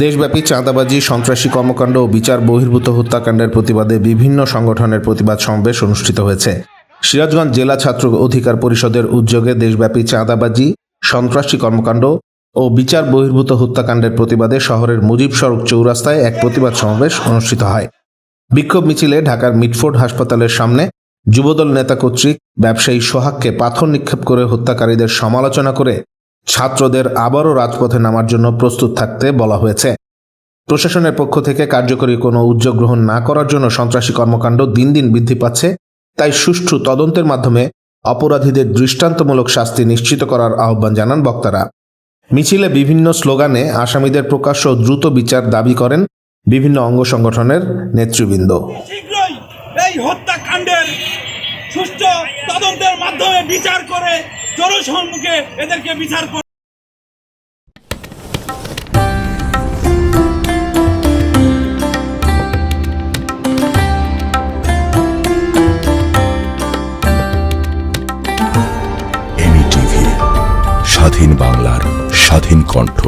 দেশব্যাপী চাঁদাবাজি, সন্ত্রাসী কর্মকাণ্ড ও বিচার বহির্ভূত হত্যাকাণ্ডের প্রতিবাদে বিভিন্ন সংগঠনের প্রতিবাদ সমাবেশ অনুষ্ঠিত হয়েছে। সিরাজগঞ্জ জেলা ছাত্র অধিকার পরিষদের উদ্যোগে দেশব্যাপী চাঁদাবাজি, সন্ত্রাসী কর্মকাণ্ড ও বিচার বহির্ভূত হত্যাকাণ্ডের প্রতিবাদে শহরের মুজিব সড়ক চৌরাস্তায় এক প্রতিবাদ সমাবেশ অনুষ্ঠিত হয়। বিক্ষোভ মিছিলে ঢাকার মিটফোর্ড হাসপাতালের সামনে যুবদল নেতা কর্তৃক ব্যবসায়ী সোহাগকে পাথর নিক্ষেপ করে হত্যাকারীদের সমালোচনা করে ছাত্রদের আবারও রাজপথে নামার জন্য প্রস্তুত থাকতে বলা হয়েছে। প্রশাসনের পক্ষ থেকে কার্যকরী কোনো উদ্যোগ গ্রহণ না করার জন্য সন্ত্রাসী কর্মকাণ্ড দিন দিন বৃদ্ধি পাচ্ছে, তাই সুষ্ঠু তদন্তের মাধ্যমে অপরাধীদের দৃষ্টান্তমূলক শাস্তি নিশ্চিত করার আহ্বান জানান বক্তারা। মিছিলে বিভিন্ন স্লোগানে আসামিদের প্রকাশ্য দ্রুত বিচার দাবি করেন বিভিন্ন অঙ্গ সংগঠনের নেতৃবৃন্দ। এই হত্যাকাণ্ডের সুষ্ঠু তদন্তের জনসম্মুখে এদেরকে বিচার করে স্বাধীন বাংলার স্বাধীন কণ্ঠ।